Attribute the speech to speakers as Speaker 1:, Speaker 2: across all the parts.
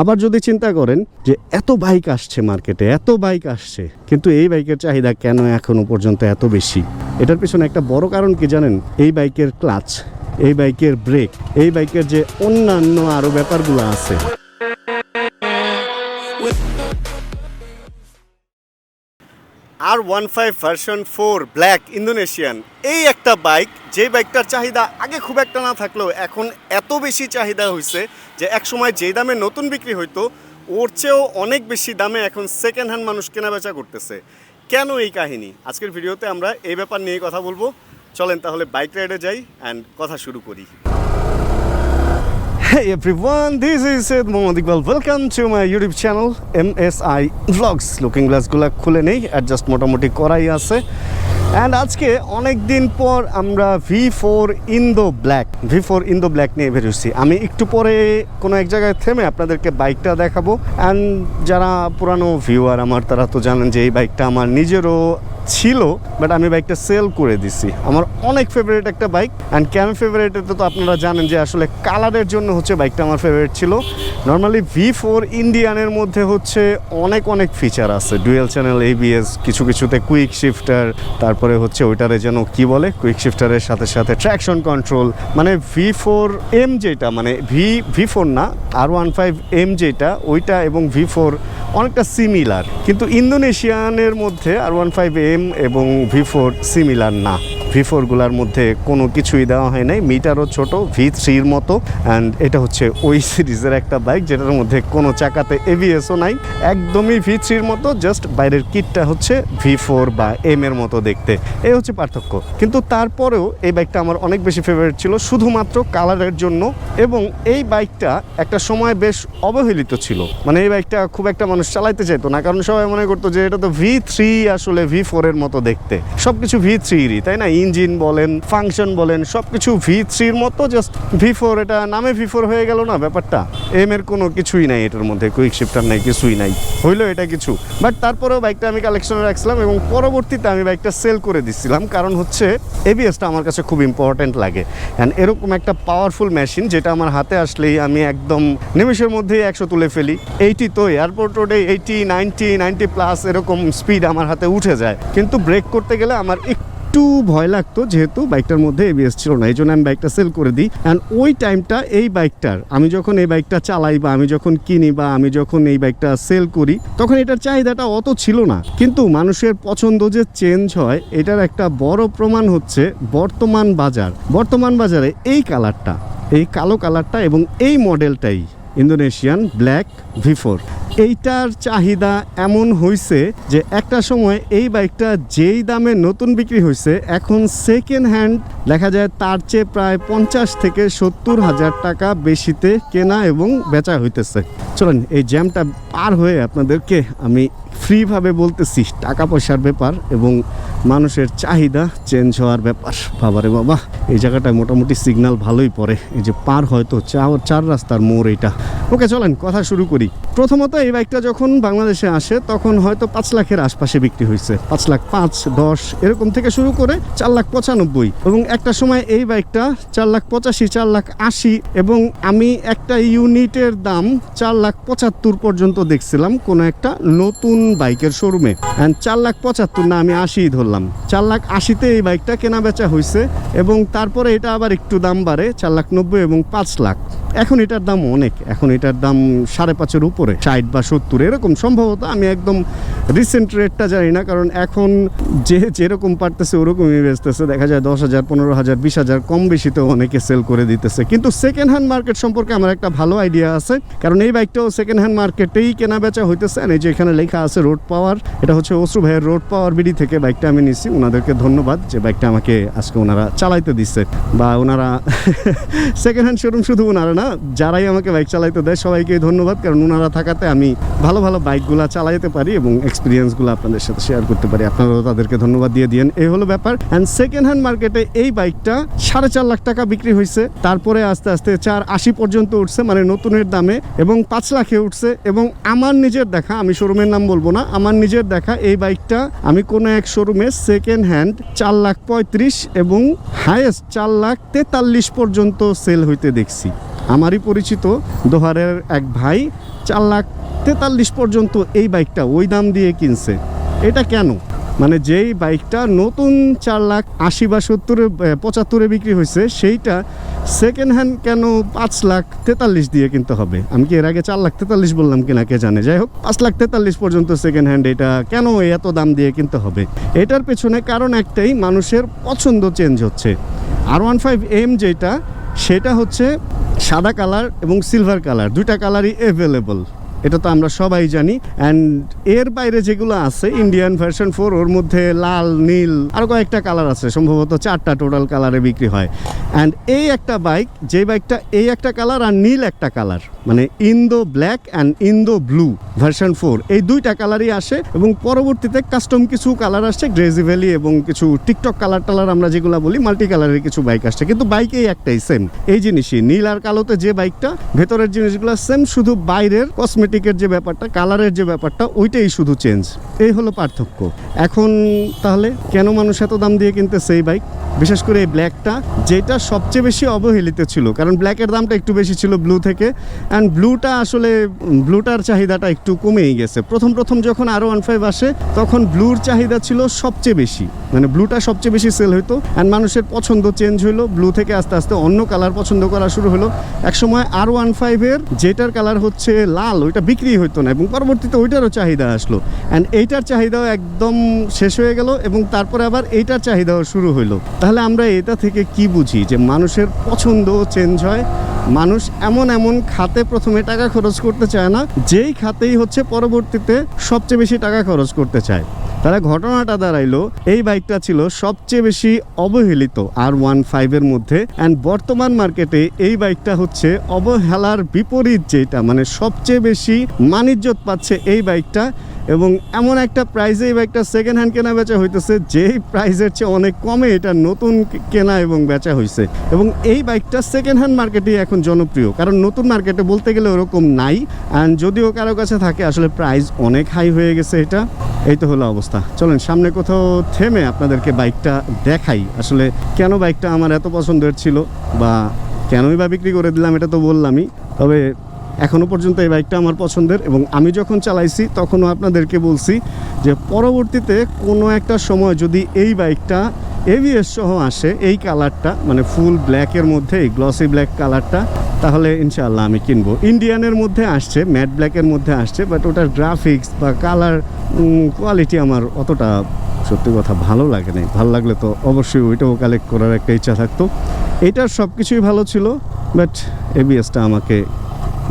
Speaker 1: আবার যদি চিন্তা করেন যে এত বাইক আসছে মার্কেটে এত বাইক আসছে, কিন্তু এই বাইকের চাহিদা কেন এখনও পর্যন্ত এত বেশি? এটার পিছনে একটা বড় কারণ কি জানেন? এই বাইকের ক্লাচ এই বাইকের ব্রেক এই বাইকের যে অন্যান্য আরও ব্যাপারগুলো আছে R one five version four black Indonesian এই একটা বাইক যে বাইকটার চাহিদা আগে খুব একটা না থাকলেও এখন এত বেশি চাহিদা হয়েছে যে এক সময় যেই দামে নতুন বিক্রি হইতো, ওর চেয়েও অনেক বেশি দামে এখন সেকেন্ড হ্যান্ড মানুষ কেনাবেচা করতেছে। কেন এই কাহিনী? আজকের ভিডিওতে আমরা এই ব্যাপার নিয়ে কথা বলব। চলেন তাহলে বাইক রাইডে যাই অ্যান্ড কথা শুরু করি। Hey everyone, this is Mohammad Iqbal. Welcome to my YouTube channel MSI Vlogs. Looking glass গ্লাসগুলো খুলে নেই অ্যাডজাস্ট মোটামুটি করাই আছে অ্যান্ড আজকে অনেক দিন পর আমরা V four Indo black V four Indo black নিয়ে বেরোচ্ছি আমি একটু পরে কোনো এক জায়গায় থেমে আপনাদেরকে বাইকটা দেখাবো। অ্যান্ড যারা পুরানো ভিউয়ার আমার, তারা তো জানেন যে এই বাইকটা আমার নিজেরও ছিল বাট আমি বাইকটা সেল করে দিছি। আমার অনেক ফেভারিট একটা বাইক অ্যান্ড কেন ফেভারিট এটা তো আপনারা জানেন যে আসলে কালারের জন্য হচ্ছে বাইকটা আমার ফেভারিট ছিল। নর্মালি ভি ফোর ইন্ডিয়ানের মধ্যে হচ্ছে অনেক অনেক ফিচার আছে। ডুয়েল চ্যানেল এবিএস কিছু, কিছুতে কুইক শিফটার তারপরে হচ্ছে ওইটারে যেন কি বলে? কুইক শিফটারের সাথে সাথে ট্র্যাকশন কন্ট্রোল মানে ভি ফোর এম যেটা মানে ভি ভি ফোর না আর ওয়ান ফাইভ এম যেটা, ওইটা এবং ভি ফোর অনেকটা সিমিলার কিন্তু ইন্দোনেশিয়ানের মধ্যে আর ওয়ান ফাইভ এম এবং ভি ফোর সিমিলার না। ভি ফোরগুলোর মধ্যে কোনো কিছুই দেওয়া হয় নাই। মিটারও ছোট, ভি থ্রির মতো। অ্যান্ড এটা হচ্ছে ওই সিরিজের একটা বাইক, যেটার মধ্যে কোনো চাকাতে এভিএসও নাই। একদমই ভি থ্রির মতো, জাস্ট বাইরের কিটটা হচ্ছে ভি ফোর বা এম এর মতো দেখতে। এই হচ্ছে পার্থক্য। কিন্তু তারপরেও এই বাইকটা আমার অনেক বেশি ফেভারিট ছিল, শুধুমাত্র কালারের জন্য। এবং এই বাইকটা একটা সময় বেশ অবহেলিত ছিল। মানে এই বাইকটা খুব একটা মানুষ চালাইতে চাইতো না। কারণ সবাই মনে করতো যে এটা তো ভি থ্রি, আসলে ভি ফোরের মতো দেখতে। সব কিছু ভি থ্রিরই, তাই না? ইঞ্জিন বলেন, ফাংশন বলেন সব কিছু ভি থ্রির মতো জাস্ট ভি ফোর, এটা নামে ভি ফোর হয়ে গেল না ব্যাপারটা? এম এর কোনো কিছুই নাই এটার মধ্যে কুইক শিফটার নাই, কিছুই নাই। হইল এটা কিছু। বাট তারপরেও বাইকটা আমি কালেকশনে রাখছিলাম এবং পরবর্তীতে আমি বাইকটা সেল করে দিচ্ছিলাম কারণ হচ্ছে এবিএসটা আমার কাছে খুব ইম্পর্ট্যান্ট লাগে। অ্যান্ড এরকম একটা পাওয়ারফুল মেশিন যেটা আমার হাতে আসলেই আমি একদম নিমেষের মধ্যেই একশো তুলে ফেলি। এইটি তো এয়ারপোর্ট রোডে এইটি নাইনটি নাইনটি প্লাস এরকম স্পিড আমার হাতে উঠে যায়। কিন্তু ব্রেক করতে গেলে আমার একটু ভয় লাগতো যেহেতু বাইকটার মধ্যে এবিএস ছিল না এই জন্য আমি বাইকটা সেল করে দিই। অ্যান্ড ওই টাইমটা এই বাইকটার, আমি যখন এই বাইকটা চালাই বা আমি যখন কিনি বা আমি যখন এই বাইকটা সেল করি, তখন এটার চাহিদাটা অত ছিল না। কিন্তু মানুষের পছন্দ যে চেঞ্জ হয়, এটার একটা বড় প্রমাণ হচ্ছে বর্তমান বাজার। বর্তমান বাজারে এই কালারটা এই কালো কালারটা এবং এই মডেলটাই ইন্দোনেশিয়ান ব্ল্যাক ভি ফোর। এইটার চাহিদা এমন হয়েছে যে একটা সময় এই বাইকটা যেই দামে নতুন বিক্রি হয়েছে এখন সেকেন্ড হ্যান্ড দেখা যায় তার চেয়ে প্রায় পঞ্চাশ থেকে সত্তর হাজার টাকা বেশিতে কেনা এবং বেচা হইতেছে। চলেন, এই জ্যামটা পার হয়ে আপনাদেরকে আমি ফ্রিভাবে বলতেছি টাকা পয়সার ব্যাপার এবং মানুষের চাহিদা চেঞ্জ হওয়ার ব্যাপার। বাবারে বাবা, এই জায়গাটায় মোটামুটি সিগন্যাল ভালোই পড়ে। এই যে পার হয়তো চার চার রাস্তার মোড় এটা ওকে, চলেন, কথা শুরু করি। প্রথমত এই বাইকটা যখন বাংলাদেশে আসে, তখন হয়তো পাঁচ লাখের আশপাশে বিক্রি হয়েছে। পাঁচ লাখ পাঁচ, দশ, এরকম থেকে শুরু করে চার লাখ পঁচানব্বই। এবং একটা সময় এই বাইকটা চার লাখ পঁচাশি, চার লাখ আশি এবং আমি একটা ইউনিটের দাম চার লাখ পঁচাত্তর পর্যন্ত দেখছিলাম কোনো একটা নতুন বাইকের শোরুমে। অ্যান্ড চার লাখ পঁচাত্তর না, আমি আশিই ধরলাম। চার লাখ আশিতে এই বাইকটা কেনা বেচা হয়েছে এবং তারপরে এটা আবার একটু দাম বাড়ে, চার লাখ নব্বই এবং পাঁচ লাখ। এখন এটার দাম অনেক। এখন এটার দাম সাড়ে পাঁচের উপরে, ষাট বা সত্তর, এরকম সম্ভবত আমি একদম রিসেন্ট রেটটা জানি না, কারণ এখন যে যেরকম পারতেছে ওরকমই বেচতেছে। দেখা যায় দশ হাজার, পনেরো হাজার, বিশ হাজার, কম বেশিতেও অনেকে সেল করে দিতেছে। কিন্তু সেকেন্ড হ্যান্ড মার্কেট সম্পর্কে আমার একটা ভালো আইডিয়া আছে, কারণ এই বাইকটাও সেকেন্ড হ্যান্ড মার্কেটেই কেনা বেচা হইতেছে। আর এই যে এখানে লেখা আছে রোড পাওয়ার এটা হচ্ছে অশ্রু ভাইয়ের রোড পাওয়ার বিডি থেকে বাইকটা আমি নিছি। ওনাদেরকে ধন্যবাদ যে বাইকটা আমাকে আজকে ওনারা চালাইতে দিচ্ছে বা ওনারা সেকেন্ড হ্যান্ড শোরুম শুধু ওনারা না, যারাই আমাকে বাইক চালাইতে দেয়, সবাইকে ধন্যবাদ, কারণ ওনারা থাকাতে আমি ভালো ভালো বাইকগুলো চালাইতে পারি এবং এক্সপিরিয়েন্সগুলো আপনাদের সাথে শেয়ার করতে পারি। আপনারাও তাদেরকে ধন্যবাদ দিয়ে দিয়েন। এই হলো ব্যাপার। অ্যান্ড সেকেন্ড হ্যান্ড মার্কেটে এই বাইকটা সাড়ে চার লাখ টাকা বিক্রি হয়েছে। তারপরে আস্তে আস্তে চার আশি পর্যন্ত উঠছে মানে নতুনের দামে এবং পাঁচ লাখে উঠছে এবং আমার নিজের দেখা, আমি শোরুমের নাম বলব না, আমার নিজের দেখা এই বাইকটা আমি কোনো এক শোরুমে সেকেন্ড হ্যান্ড চার লাখ পঁয়ত্রিশ এবং হায়েস্ট চার লাখ তেতাল্লিশ পর্যন্ত সেল হইতে দেখছি। আমারই পরিচিত দোহারের এক ভাই চার লাখ তেতাল্লিশ পর্যন্ত এই বাইকটা ওই দাম দিয়ে কিনছে। এটা কেন? মানে যেই বাইকটা নতুন চার লাখ আশি বা সত্তরে পঁচাত্তরে বিক্রি হয়েছে, সেইটা সেকেন্ড হ্যান্ড কেন পাঁচ লাখ তেতাল্লিশ দিয়ে কিনতে হবে? আমি কি এর আগে চার লাখ তেতাল্লিশ বললাম কিনা কে জানে? যাই হোক, পাঁচ লাখ তেতাল্লিশ পর্যন্ত সেকেন্ড হ্যান্ড এটা কেন এত দাম দিয়ে কিনতে হবে? এটার পেছনে কারণ একটাই, মানুষের পছন্দ চেঞ্জ হচ্ছে। আর ওয়ান ফাইভ এম যেটা সেটা হচ্ছে সাদা কালার এবং সিলভার কালার, দুইটা কালারই অ্যাভেলেবল এটা তো আমরা সবাই জানি। অ্যান্ড এর বাইরে যেগুলো আছে ইন্ডিয়ান ভার্সন ফোর ওর মধ্যে লাল, নীল আরও কয়েকটা কালার আছে। সম্ভবত চারটা টোটাল কালারে বিক্রি হয়। অ্যান্ড এই একটা বাইক যে বাইকটা এই একটা কালার আর নীল একটা কালার। মানে Indo black and Indo blue version four এই দুইটা কালারই আসে এবং পরবর্তীতে কাস্টম কিছু কালার আসছে গ্রেজি ভ্যালি এবং কিছু টিকটক কালার টালার আমরা যেগুলো বলি মাল্টি কালারের কিছু বাইক আসছে। কিন্তু বাইক এই একটাই সেম এই জিনিসই, নীল আর কালোতে যে বাইকটা ভেতরের জিনিসগুলো সেম শুধু বাইরের কসমেটিকের যে ব্যাপারটা কালারের যে ব্যাপারটা, ওইটাই শুধু চেঞ্জ এই হলো পার্থক্য। এখন তাহলে কেন মানুষ এত দাম দিয়ে কিনতেছে এই বাইক বিশেষ করে এই ব্ল্যাকটা যেটা সবচেয়ে বেশি অবহেলিত ছিল, কারণ ব্ল্যাকের দামটা একটু বেশি ছিল ব্লু থেকে। অ্যান্ড ব্লুটা আসলে ব্লুটার চাহিদাটা একটু কমেই গেছে। প্রথম প্রথম যখন আরও ওয়ান ফাইভ আসে, তখন ব্লুর চাহিদা ছিল সবচেয়ে বেশি। মানে ব্লুটা সবচেয়ে বেশি সেল হইতো। অ্যান্ড মানুষের পছন্দ চেঞ্জ হইল। ব্লু থেকে আস্তে আস্তে অন্য কালার পছন্দ করা শুরু হলো একসময় আর ওয়ান ফাইভের যেটার কালার হচ্ছে লাল, ওইটা বিক্রি হইতো না এবং পরবর্তীতে ওইটারও চাহিদা আসলো। অ্যান্ড এইটার চাহিদাও একদম শেষ হয়ে গেল এবং তারপরে আবার এইটার চাহিদাও শুরু হইল। তাহলে আমরা এটা থেকে কি বুঝি? যে মানুষের পছন্দ চেঞ্জ হয় মানুষ এমন এমন খাতে প্রথমে টাকা খরচ করতে চায় না, যেই খাতেই হচ্ছে পরবর্তীতে সবচেয়ে বেশি টাকা খরচ করতে চায়। তারা ঘটনাটা দাঁড়াইলো, এই বাইকটা ছিল সবচেয়ে বেশি অবহেলিত আর ওয়ান ফাইভের মধ্যে অ্যান্ড বর্তমান মার্কেটে এই বাইকটা হচ্ছে অবহেলার বিপরীত যেটা মানে সবচেয়ে বেশি মানিজ্যত পাচ্ছে এই বাইকটা এবং এমন একটা প্রাইসে এই বাইকটা সেকেন্ড হ্যান্ড কেনা বেচা হইতেছে, যেই প্রাইসের চেয়ে অনেক কমে এটা নতুন কেনা এবং বেচা হয়েছে এবং এই বাইকটা সেকেন্ড হ্যান্ড মার্কেটেই এখন জনপ্রিয়, কারণ নতুন মার্কেটে বলতে গেলে ওরকম নাই অ্যান্ড যদিও কারও কাছে থাকে, আসলে প্রাইস অনেক হাই হয়ে গেছে এটা। এই তো হলো অবস্থা। চলেন, সামনে কোথাও থেমে আপনাদেরকে বাইকটা দেখাই। আসলে কেন বাইকটা আমার এত পছন্দের ছিল বা কেনই বা বিক্রি করে দিলাম এটা তো বললামই। তবে এখনও পর্যন্ত এই বাইকটা আমার পছন্দের এবং আমি যখন চালাইছি তখনও আপনাদেরকে বলছি যে পরবর্তীতে কোনো একটা সময় যদি এই বাইকটা এভিএস সহ আসে এই কালারটা মানে ফুল ব্ল্যাকের মধ্যে, এই গ্লসি ব্ল্যাক কালারটা, তাহলে ইনশাআল্লাহ আমি কিনবো। ইন্ডিয়ানের মধ্যে আসছে ম্যাট ব্ল্যাকের মধ্যে আসছে বাট ওটার গ্রাফিক্স বা কালার কোয়ালিটি আমার অতটা সত্যি কথা ভালো লাগে নাই। ভালো লাগলে তো অবশ্যই ওইটাও কালেক্ট করার একটা ইচ্ছা থাকতো। এটার সব কিছুই ভালো ছিল বাট এবিএসটা আমাকে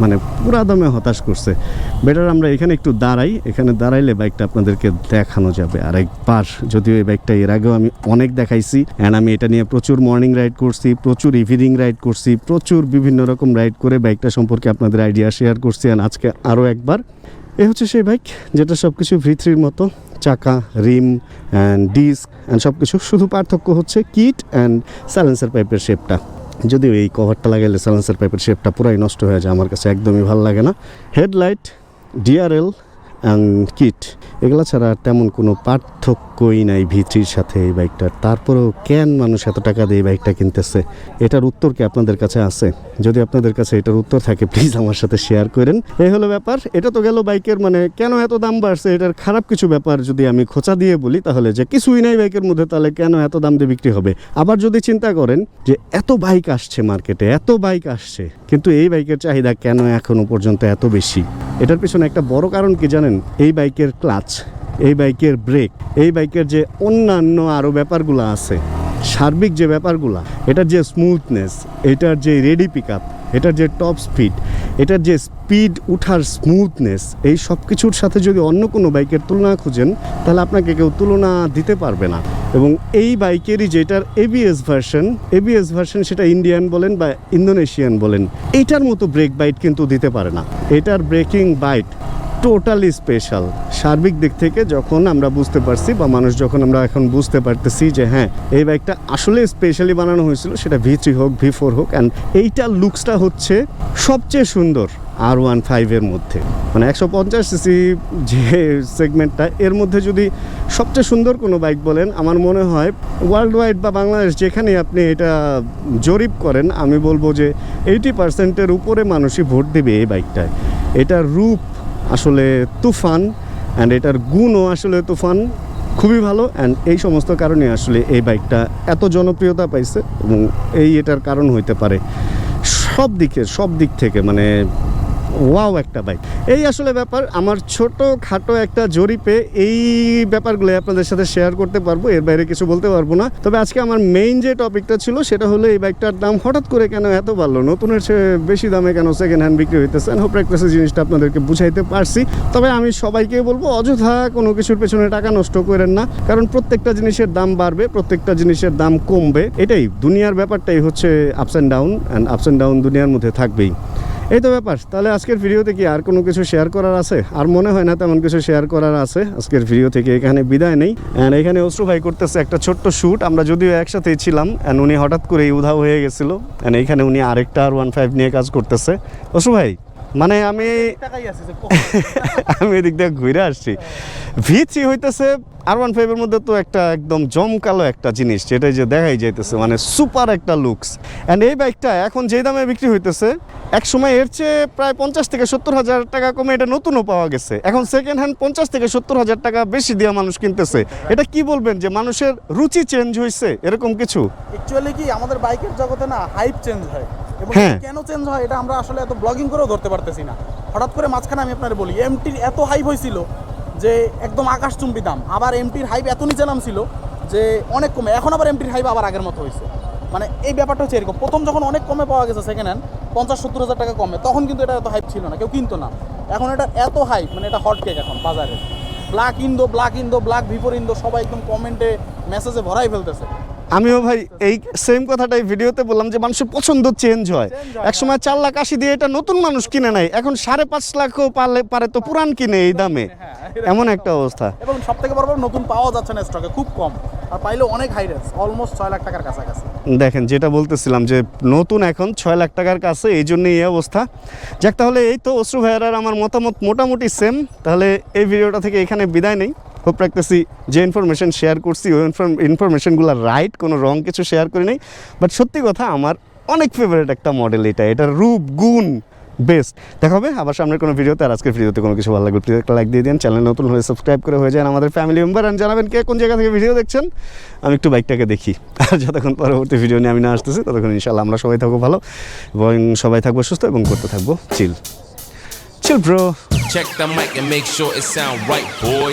Speaker 1: মানে পুরা দমে হতাশ করছে। বেটার আমরা এখানে একটু দাঁড়াই, এখানে দাঁড়াইলে বাইকটা আপনাদেরকে দেখানো যাবে। আর একবার যদিও এই বাইকটা এর আগেও আমি অনেক দেখাইছি অ্যান্ড আমি এটা নিয়ে প্রচুর মর্নিং রাইড করছি, প্রচুর ইভিনিং রাইড করছি, প্রচুর বিভিন্ন রকম রাইড করে বাইকটা সম্পর্কে আপনাদের আইডিয়া শেয়ার করছি অ্যান্ড আজকে আরও একবার। এ হচ্ছে সেই বাইক যেটা সব কিছু ভিথ্রির মতো, চাকা রিম অ্যান্ড ডিস্ক অ্যান্ড সব কিছু শুধু পার্থক্য হচ্ছে কিট অ্যান্ড সাইলেন্সার পাইপের শেপটা যদিও এই কভারটা লাগাইলে সাইলেন্সার পাইপের শেপটা পুরাই নষ্ট হয়ে যায়, আমার কাছে একদমই ভালো লাগে না। Headlight DRL kit. এগুলো ছাড়া তেমন কোনো পার্থক্যই নাই ভিত্রির সাথে এই বাইকটার। তারপরেও কেন মানুষ এত টাকা দিয়ে এই বাইকটা কিনতেছে? এটার উত্তর কি আপনাদের কাছে আছে? যদি আপনাদের কাছে এটার উত্তর থাকে প্লিজ আমার সাথে শেয়ার করেন। এই হলো ব্যাপার। এটা তো গেল বাইকের মানে কেন এত দাম বাড়ছে? এটার খারাপ কিছু ব্যাপার যদি আমি খোঁচা দিয়ে বলি, তাহলে যে কিছুই নাই বাইকের মধ্যে, তাহলে কেন এত দাম দিয়ে বিক্রি হবে? আবার যদি চিন্তা করেন যে এত বাইক আসছে মার্কেটে, এত বাইক আসছে, কিন্তু এই বাইকের চাহিদা কেন এখনও পর্যন্ত এত বেশি? এটার পিছনে একটা বড় কারণ কি জানেন? এই বাইকের ক্লাচ, এই বাইকের ব্রেক, এই বাইকের যে অন্যান্য আরও ব্যাপারগুলো আছে, সার্বিক যে ব্যাপারগুলো, এটার যে স্মুথনেস এটার যে রেডি পিক আপ এটার যে টপ স্পিড এটার যে স্পিড উঠার স্মুথনেস এই সব কিছুর সাথে যদি অন্য কোনো বাইকের তুলনা খুঁজেন, তাহলে আপনাকে কেউ তুলনা দিতে পারবে না। এবং এই বাইকেরই যেটার এবিএস ভার্সন এবিএস ভার্সন সেটা ইন্ডিয়ান বলেন বা ইন্দোনেশিয়ান বলেন এইটার মতো ব্রেক বাইট কিন্তু দিতে পারে না। এটার ব্রেকিং বাইট টোটালি স্পেশাল সার্বিক দিক থেকে যখন আমরা বুঝতে পারছি বা মানুষ যখন আমরা এখন বুঝতে পারতেছি যে হ্যাঁ এই বাইকটা আসলে স্পেশালি বানানো হয়েছিল, সেটা ভি থ্রি হোক ভি ফোর হোক অ্যান্ড এইটার লুকসটা হচ্ছে সবচেয়ে সুন্দর আর ওয়ান ফাইভের মধ্যে। মানে একশো পঞ্চাশ সিসি যে সেগমেন্টটা এর মধ্যে যদি সবচেয়ে সুন্দর কোনো বাইক বলেন, আমার মনে হয় ওয়ার্ল্ড ওয়াইড বা বাংলাদেশ যেখানে আপনি এটা জরিপ করেন, আমি বলব যে এইটি পার্সেন্টের উপরে মানুষই ভোট দেবে এই বাইকটায়। এটার রূপ আসলে তুফান অ্যান্ড এটার গুণও আসলে তুফান খুবই ভালো অ্যান্ড এই সমস্ত কারণে আসলে এই বাইকটা এত জনপ্রিয়তা পাইছে এবং এই এটার কারণ হইতে পারে। সব দিকে সব দিক থেকে মানে ওয়াও একটা বাইক। এই আসলে ব্যাপার, আমার ছোট খাটো একটা জরিপে এই ব্যাপারগুলো আপনাদের সাথে শেয়ার করতে পারব, এর বাইরে কিছু বলতে পারব না। তবে আজকে আমার মেইন যে টপিকটা ছিল, সেটা হলো এই বাইকটার দাম হঠাৎ করে কেন এত বাড়লো? নতুনের বেশি দামে কেন সেকেন্ড হ্যান্ড বিক্রি হইতেছে? হোপ প্র্যাকটিসের জিনিসটা আপনাদেরকে বুঝাইতে পারছি। তবে আমি সবাইকে বলব, অযথা কোনো কিছুর পেছনে টাকা নষ্ট করেন না, কারণ প্রত্যেকটা জিনিসের দাম বাড়বে, প্রত্যেকটা জিনিসের দাম কমবে। এটাই, দুনিয়ার ব্যাপারটাই হচ্ছে ups and down and ups and down দুনিয়ার মধ্যে থাকবেই। এই তো ব্যাপার। তাহলে আজকের ভিডিওতে কি আর কোনো কিছু শেয়ার করার আছে? আর মনে হয় না তেমন কিছু শেয়ার করার আছে। আজকের ভিডিও থেকে এখানে বিদায় নেই। অ্যান্ড এখানে অশ্রু ভাই করতেছে একটা ছোট্ট শ্যুট আমরা যদিও একসাথেই ছিলাম অ্যান্ড উনি হঠাৎ করেই উধাও হয়ে গেছিল। অ্যান্ড এখানে উনি আরেকটা আর ওয়ান ফাইভ নিয়ে কাজ করতেছে। অশ্রু ভাই মানে আমি
Speaker 2: যে
Speaker 1: আমি এদিক দিয়ে ঘুরে আসছি। ভি থ্রি হইতেছে আর ওয়ান ফাইভের মধ্যে তো একটা একদম জমকালো একটা জিনিস যেটাই যে দেখাই যাইতেছে মানে সুপার একটা লুকস। অ্যান্ড এই বাইকটা এখন যেই দামে বিক্রি হইতেছে এক সময় এর চেয়ে প্রায় পঞ্চাশ থেকে সত্তর হাজার টাকা কমে এটা নতুনও পাওয়া গেছে। এখন সেকেন্ড হ্যান্ড পঞ্চাশ থেকে সত্তর হাজার টাকা বেশি দিয়ে মানুষ কিনতেছে। এটা কি বলবেন যে মানুষের রুচি চেঞ্জ হয়েছে এরকম কিছু?
Speaker 2: অ্যাকচুয়ালি কি আমাদের বাইকের জগতে না হাইপ চেঞ্জ হয়। এবং
Speaker 1: হ্যাঁ।
Speaker 2: কেন চেঞ্জ হয় এটা আমরা আসলে এত ব্লগিং করেও ধরতে পারতেছি না। হঠাৎ করে মাঝখানে আমি আপনার বলি এমটির এত হাইপ হয়েছিল যে একদম আকাশচুম্বী দাম আবার এমটির হাইপ এত নিচে নামছিল যে অনেক কমে এখন আবার এমটির হাইপ আবার আগের মতো হয়েছে মানে এই ব্যাপারটা হচ্ছে এরকম প্রথম যখন অনেক কমে পাওয়া গেছে সেকেন্ড হ্যান্ড পঞ্চাশ সত্তর হাজার টাকা কমে তখন কিন্তু এটা এত হাইপ ছিল না কেউ কিনতো না। এখন এটা এত হাইপ মানে এটা হট কেক এখন বাজারে। Black Indo black Indo black V four Indo সবাই একদম কমেন্টে মেসেজে ভরাই ফেলতেছে।
Speaker 1: আমিও ভাই এই সেম কথাটাই ভিডিওতে বললাম যে মানুষের পছন্দ চেঞ্জ হয়।
Speaker 2: একসময়
Speaker 1: এক সময় চার লাখ আশি দিয়ে এটা নতুন মানুষ কিনে নেয় এখন সাড়ে পাঁচ লাখও পারলে পারে তো পুরান কিনে এই দামে।
Speaker 2: হ্যাঁ,
Speaker 1: এমন একটা অবস্থা।
Speaker 2: এবং সব থেকে বড় বড় নতুন পাওয়া যাচ্ছে না স্টকে খুব কম। আর পাইলেও অনেক হাই রেঞ্জ অলমোস্ট ছয় লাখ টাকার কাছাকাছি।
Speaker 1: দেখেন, যেটা বলতেছিলাম যে নতুন এখন ছয় লাখ টাকার কাছে, এই জন্যই এই অবস্থা। যাক, তাহলে এই তো অশ্রু ভাইয়ার আমার মতামত মোটামুটি সেম তাহলে এই ভিডিওটা থেকে এখানে বিদায় নেই। হোপ রাখতেছি যে ইনফরমেশন শেয়ার করছি, ওই ইনফরমেশনগুলো রাইট কোনো রং কিছু শেয়ার করি নাই। বাট সত্যি কথা, আমার অনেক ফেভারিট একটা মডেল এটা। এটার রূপ, গুণ। বেস্ট। দেখা হবে আবার সামনের কোনো ভিডিওতে আর আজকের ভিডিওতে কোনো কিছু ভালো লাগবে প্লিজ একটা লাইক দিয়ে দিন। চ্যানেল নতুন হলে সাবস্ক্রাইব করে হয়ে যান আমাদের ফ্যামিলি মেম্বার আর জানাবেন কে কোন জায়গা থেকে ভিডিও দেখছেন আমি একটু বাইকটাকে দেখি। আর যতক্ষণ পরবর্তী ভিডিও নিয়ে আমি না আসতেছি ততক্ষণ ইনশাল্লাহ আমরা সবাই থাকব ভালো এবং সবাই থাকব সুস্থ এবং করতে থাকব chill chill bro
Speaker 3: Check the mic and make sure it sound right, boy.